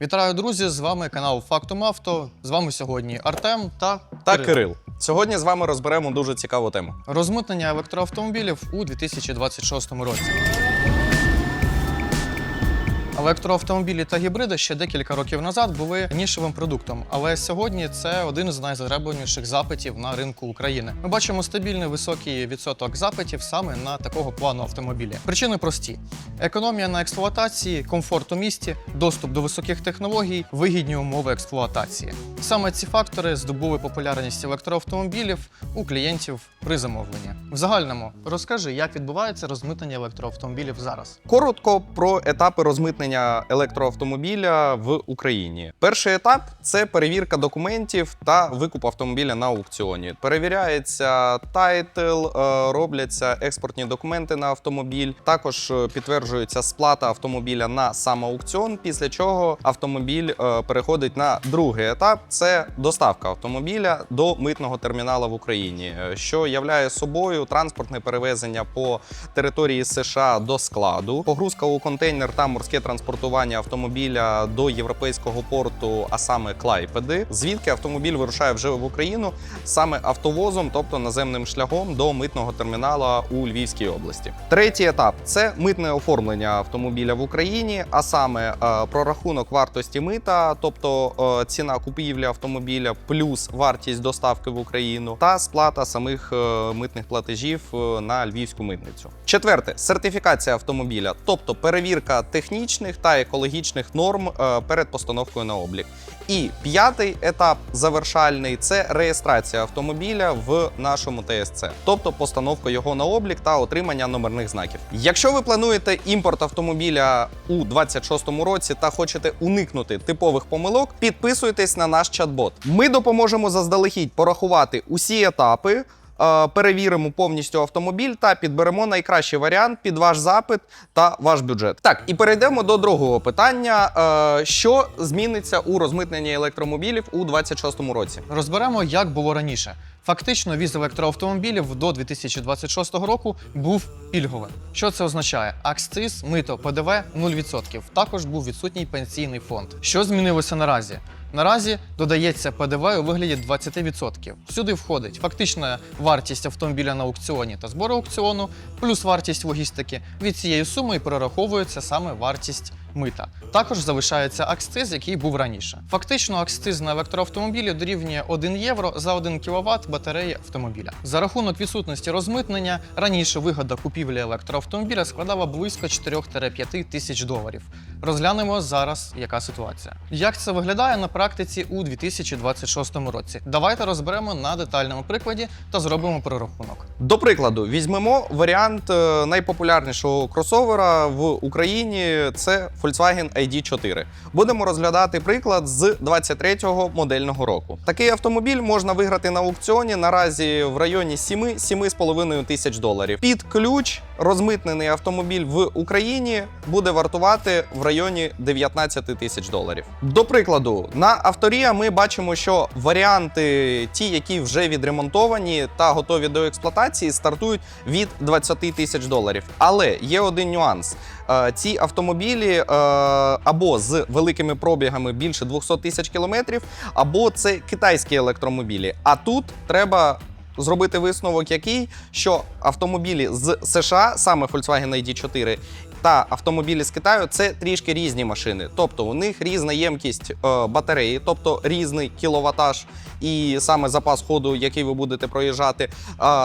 Вітаю, друзі! З вами канал Фактум Авто. З вами сьогодні Артем та та Кирил. Кирил. Сьогодні з вами розберемо дуже цікаву тему. розмитнення електроавтомобілів у 2026 році. Електроавтомобілі та гібриди ще декілька років назад були нішевим продуктом, але сьогодні це один з найзатребуваніших запитів на ринку України. Ми бачимо стабільний високий відсоток запитів саме на такого плану автомобілі. Причини прості: економія на експлуатації, комфорт у місті, доступ до високих технологій, вигідні умови експлуатації. Саме ці фактори здобули популярність електроавтомобілів у клієнтів при замовленні. В загальному розкажи, як відбувається розмитнення електроавтомобілів зараз. Коротко про етапи розмитнення електроавтомобіля в Україні. Перший етап це перевірка документів та викуп автомобіля на аукціоні. Перевіряється тайтл, е, робляться експортні документи на автомобіль. Також е, підтверджується сплата автомобіля на сам аукціон, після чого автомобіль е, переходить на другий етап. Це доставка автомобіля до митного терміналу в Україні, що являє собою транспортне перевезення по території США до складу, погрузка у контейнер та морське транспортування автомобіля до європейського порту, а саме Клайпеди, звідки автомобіль вирушає вже в Україну саме автовозом, тобто наземним шляхом до митного термінала у Львівській області. Третій етап це митне оформлення автомобіля в Україні, а саме е, прорахунок вартості мита, тобто е, ціна купівлі автомобіля плюс вартість доставки в Україну та сплата самих е, митних платежів на львівську митницю. Четверте сертифікація автомобіля, тобто перевірка технічних та екологічних норм е, перед постановкою на облік. І п'ятий етап завершальний це реєстрація автомобіля в нашому ТСЦ, тобто постановка його на облік та отримання номерних знаків. Якщо ви плануєте імпорт автомобіля у 26-му році та хочете уникнути типових помилок, підписуйтесь на наш чат-бот. Ми допоможемо заздалегідь порахувати усі етапи. Е, Перевіримо повністю автомобіль та підберемо найкращий варіант під ваш запит та ваш бюджет. Так, і перейдемо до другого питання: Е, що зміниться у розмитненні електромобілів у 2026 році? Розберемо, як було раніше. Фактично, віз електроавтомобілів до 2026 року був пільговим. Що це означає? Акциз, мито, ПДВ 0%. Також був відсутній пенсійний фонд. Що змінилося наразі? Наразі додається ПДВ у вигляді 20%. Сюди входить фактична вартість автомобіля на аукціоні та збору аукціону, плюс вартість логістики. Від цієї суми і перераховується саме вартість мита. Також залишається акциз, який був раніше. Фактично, акциз на електроавтомобілі дорівнює 1 євро за 1 кВт батареї автомобіля. За рахунок відсутності розмитнення раніше вигода купівлі електроавтомобіля складала близько 4-5 тисяч доларів. Розглянемо зараз, яка ситуація. Як це виглядає на практиці у 2026 році? Давайте розберемо на детальному прикладі та зробимо прорахунок. До прикладу, візьмемо варіант е, найпопулярнішого кросовера в Україні це Volkswagen ID4. Будемо розглядати приклад з 23-го модельного року. Такий автомобіль можна виграти на аукціоні наразі в районі 7-7,5 тисяч доларів. Під ключ розмитнений автомобіль в Україні буде вартувати в районі 19 тисяч доларів. До прикладу, на авторія ми бачимо, що варіанти, ті, які вже відремонтовані та готові до експлуатації, стартують від 20 тисяч доларів. Але є один нюанс: Е, ці автомобілі е, або з великими пробігами більше 200 тисяч кілометрів, або це китайські електромобілі. А тут треба. Зробити висновок, який що автомобілі з США, саме Volkswagen ID4, та автомобілі з Китаю це трішки різні машини. Тобто у них різна ємкість е, батареї, тобто різний кіловатаж і саме запас ходу, який ви будете проїжджати, е,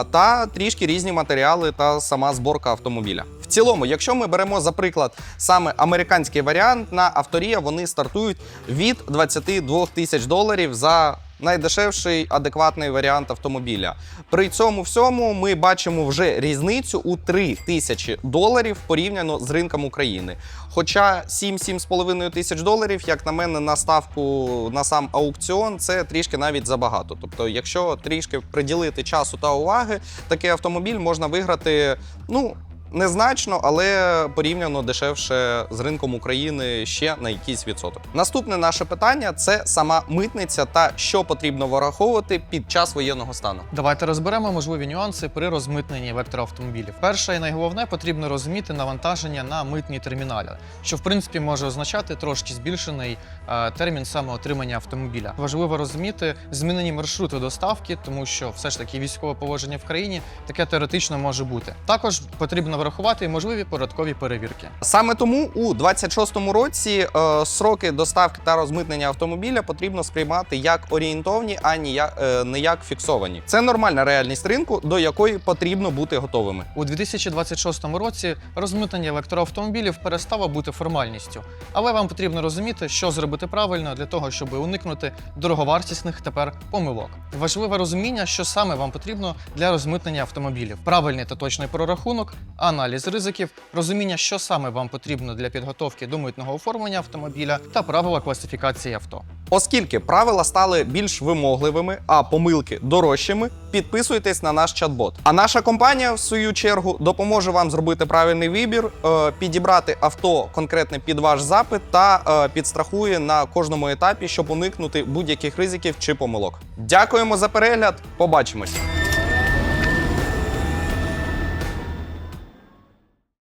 та трішки різні матеріали та сама зборка автомобіля. В цілому, якщо ми беремо за приклад саме американський варіант на авторія, вони стартують від 22 тисяч доларів за найдешевший адекватний варіант автомобіля. При цьому всьому ми бачимо вже різницю у 3 тисячі доларів порівняно з ринком України. Хоча 7-7,5 тисяч доларів, як на мене, на ставку на сам аукціон, це трішки навіть забагато. Тобто, якщо трішки приділити часу та уваги, такий автомобіль можна виграти, ну. Незначно, але порівняно дешевше з ринком України ще на якийсь відсоток. Наступне наше питання це сама митниця та що потрібно враховувати під час воєнного стану. Давайте розберемо можливі нюанси при розмитненні електроавтомобілів. Перше і найголовне потрібно розуміти навантаження на митні терміналі, що в принципі може означати трошки збільшений е, термін саме отримання автомобіля. Важливо розуміти змінені маршрути доставки, тому що все ж таки військове положення в країні таке теоретично може бути. Також потрібно врахувати можливі податкові перевірки. Саме тому у 26-му році е, сроки доставки та розмитнення автомобіля потрібно сприймати як орієнтовні, а ніяк, е, не як фіксовані. Це нормальна реальність ринку, до якої потрібно бути готовими. У 2026 році розмитнення електроавтомобілів перестало бути формальністю, але вам потрібно розуміти, що зробити правильно для того, щоб уникнути дороговартісних тепер помилок. Важливе розуміння, що саме вам потрібно для розмитнення автомобілів, правильний та точний прорахунок, аналіз ризиків, розуміння, що саме вам потрібно для підготовки до митного оформлення автомобіля та правила класифікації авто. Оскільки правила стали більш вимогливими, а помилки дорожчими, підписуйтесь на наш чат-бот. А наша компанія, в свою чергу, допоможе вам зробити правильний вибір, е, підібрати авто конкретне під ваш запит та е, підстрахує на кожному етапі, щоб уникнути будь-яких ризиків чи помилок. Дякуємо за перегляд. Побачимось!